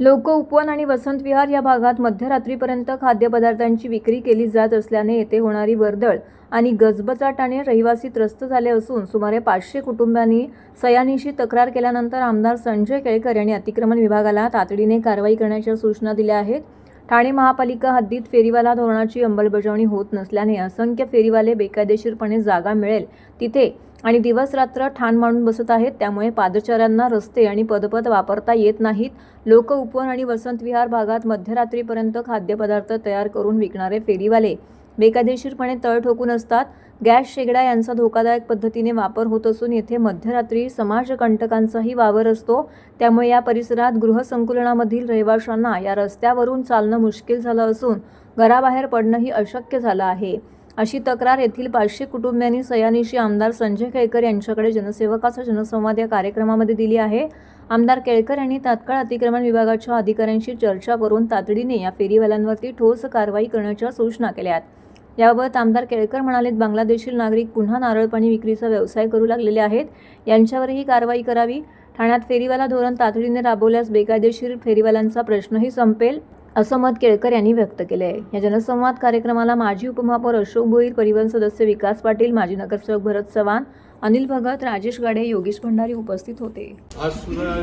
लोक उपवन आणि वसंत विहार या भागात मध्यरात्रीपर्यंत खाद्यपदार्थांची विक्री केली जात असल्याने येथे होणारी वर्दळ आणि गजबजाटाने रहिवासी त्रस्त झाले असून सुमारे पाचशे कुटुंबांनी सयानीशी तक्रार केल्यानंतर आमदार संजय केळकर यांनी अतिक्रमण विभागाला तातडीने कारवाई करण्याच्या सूचना दिल्या आहेत. ठाणे महापालिका हद्दीत फेरीवाला धोरणाची अंमलबजावणी होत नसल्याने असंख्य फेरीवाले बेकायदेशीरपणे जागा मिळेल. तिथे आणि दिवस रात्र ठाण मांडून बसत आहेत त्यामुळे पादचाऱ्यांना रस्ते आणि पदपथ वापरता येत नाहीत. लोक उपवन आणि वसंत विहार भागात मध्यरात्रीपर्यंत खाद्यपदार्थ तयार करून विकणारे फेरीवाले बेकायदेशीरपणे तळ ठोकून असतात. गॅस शेगड्या यांचा धोकादायक पद्धतीने वापर होत असून येथे मध्यरात्री समाजकंटकांचाही वावर असतो. त्यामुळे या परिसरात गृहसंकुलनामधील रहिवाशांना या रस्त्यावरून चालणं मुश्किल झालं असून घराबाहेर पडणंही अशक्य झालं आहे. अशी तक्रार येथील पाचशे कुटुंबियांनी सयानीशी आमदार संजय केळकर यांच्याकडे जनसेवकाचा जनसंवाद या कार्यक्रमामध्ये दिली आहे. आमदार केळकर यांनी तात्काळ अतिक्रमण विभागाच्या अधिकाऱ्यांशी चर्चा करून तातडीने या फेरीवाल्यांवरती ठोस कारवाई करण्याच्या सूचना केल्या आहेत याबाबत आमदार केळकर म्हणालेत बांगलादेशील नागरिक पुन्हा नारळ पाणी विक्रीचा व्यवसाय करू लागलेले आहेत. यांच्यावरही कारवाई करावी. ठाण्यात फेरीवाला धोरण तातडीने राबवल्यास बेकायदेशीर फेरीवाल्यांचा प्रश्नही संपेल. असं मत केळकर यांनी व्यक्त केलं आहे या जनसंवाद कार्यक्रमाला माजी उपमहापौर अशोक भोईर परिवहन सदस्य विकास पाटील माजी नगरसेवक भरत चव्हाण अनिल भगत राजेश गाडे योगेश भंडारी उपस्थित होते. आज सुद्धा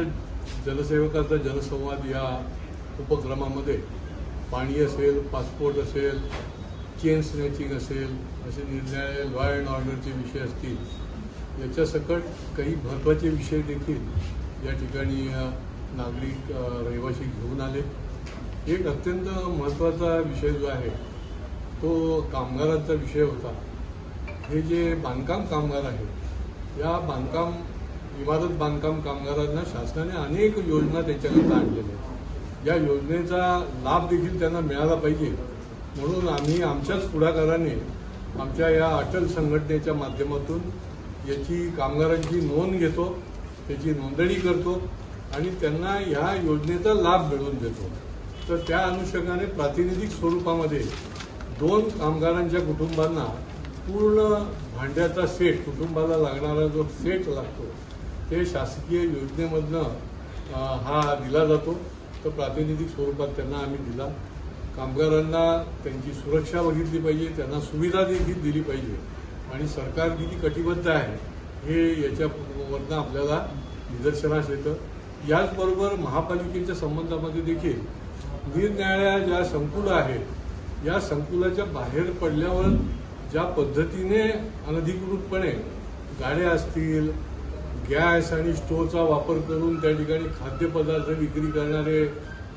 जनसेवकाचा जनसंवाद या उपक्रमामध्ये पाणी असेल पासपोर्ट असेल चेन स्नॅचिंग असेल असे निर्णय लॉ अँड ऑर्डरचे विषय असतील याच्या सकट काही महत्त्वाचे विषय देखील या ठिकाणी नागरिक रहिवाशी रहिवासी घेऊन आले. एक अत्यंत महत्त्वाचा विषय जो आहे तो कामगारांचा विषय होता. हे जे बांधकाम कामगार आहेत या बांधकाम इमारत बांधकाम कामगारांना शासनाने अनेक योजना त्याच्याकरता आणलेल्या आहेत. या योजनेचा लाभ देखील त्यांना मिळाला पाहिजे. म्हणून आम्ही आमच्याच पुढाकाराने आमच्या या अटल संघटनेच्या माध्यमातून याची कामगारांची नोंद घेतो त्याची नोंदणी करतो आणि त्यांना ह्या योजनेचा लाभ मिळवून देतो. तर त्या अनुषंगाने प्रातिनिधिक स्वरूपामध्ये दोन कामगारांच्या कुटुंबांना पूर्ण भांड्याचा सेट कुटुंबाला लागणारा जो सेट लागतो ते शासकीय योजनेमधनं हा दिला जातो. तर प्रातिनिधिक स्वरूपात त्यांना आम्ही दिला. कामगारांना त्यांची सुरक्षा बघितली पाहिजे त्यांना सुविधा देखील दिली पाहिजे. आणि सरकार किती कटिबद्ध आहे हे याच्यावरनं आपल्याला निदर्शनास येतं. याचबरोबर महापालिकेच्या संबंधामध्ये देखील निरनिराळ्या ज्या संकुल आहेत या संकुलाच्या बाहेर पडल्यावर ज्या पद्धतीने अनधिकृतपणे गाड्या असतील गॅस आणि स्टोवचा वापर करून त्या ठिकाणी खाद्यपदार्थ विक्री करणारे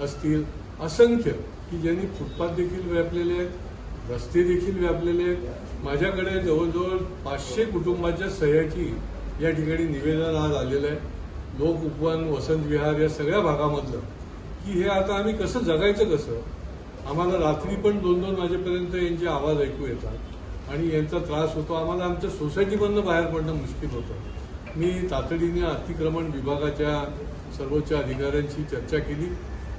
असतील असंख्य की ज्यांनी फुटपाथ देखील व्यापलेले आहेत रस्ते देखील व्यापलेले आहेत. माझ्याकडे जवळजवळ पाचशे कुटुंबाच्या सह्याची या ठिकाणी निवेदन आज आलेलं आहे. लोक उपवन वसंत विहार या सगळ्या भागामधलं की हे आता आम्ही कसं जगायचं कसं? आम्हाला रात्री पण दोन दोन वाजेपर्यंत यांचे आवाज ऐकू येतात आणि यांचा त्रास होतो. आम्हाला आमच्या सोसायटीमधनं बाहेर पडणं मुश्किल होतं. मी तातडीने अतिक्रमण विभागाच्या सर्वोच्च अधिकाऱ्यांशी चर्चा केली.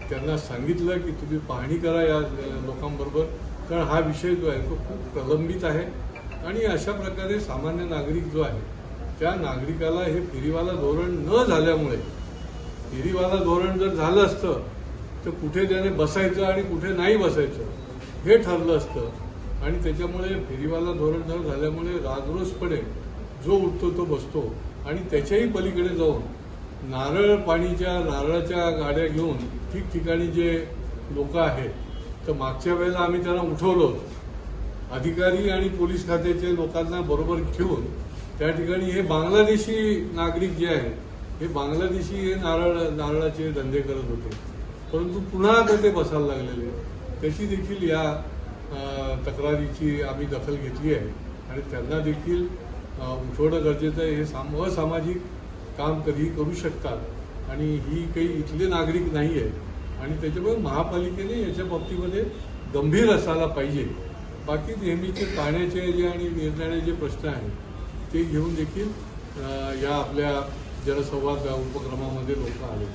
त्यांना सांगितलं की तुम्ही पाहणी करा या लोकांबरोबर कारण हा विषय जो आहे तो खूप प्रलंबित आहे. आणि अशा प्रकारे सामान्य नागरिक जो आहे त्या नागरिकाला हे फेरीवाला धोरण न झाल्यामुळे फेरीवाला धोरण जर झालं असतं तर कुठे त्याने बसायचं आणि कुठे नाही बसायचं हे ठरलं असतं. आणि त्याच्यामुळे फेरीवाला धोरण झाल्यामुळे राजरोसपणे जो उठतो तो बसतो. आणि त्याच्याही पलीकडे जाऊन नारळ पाणीच्या नारळाच्या गाड्या घेऊन ठिकठिकाणी जे लोक आहेत तर मागच्या वेळेला आम्ही त्यांना उठवलं अधिकारी आणि पोलीस खात्याचे लोकांना बरोबर घेऊन त्या ठिकाणी हे बांगलादेशी नागरिक जे आहेत हे बांगलादेशी हे नारळ नारळाचे धंदे करत होते. परंतु पुन्हा आता ते बसायला लागलेले त्याची देखील या तक्रारीची आम्ही दखल घेतली आहे. आणि त्यांना देखील उठवणं गरजेचं आहे. हे साम असामाजिक काम कधीही करू शकतात. आणि ही काही इथले नागरिक नाही आहे आणि त्याच्यामुळे महापालिकेने याच्या बाबतीमध्ये गंभीर असायला पाहिजे. बाकी नेहमीचे पाण्याचे जे आणि निर्णयाचे जे प्रश्न आहेत ते घेऊन देखील या आपल्या जनसंवाद उपक्रमामध्ये लोक आले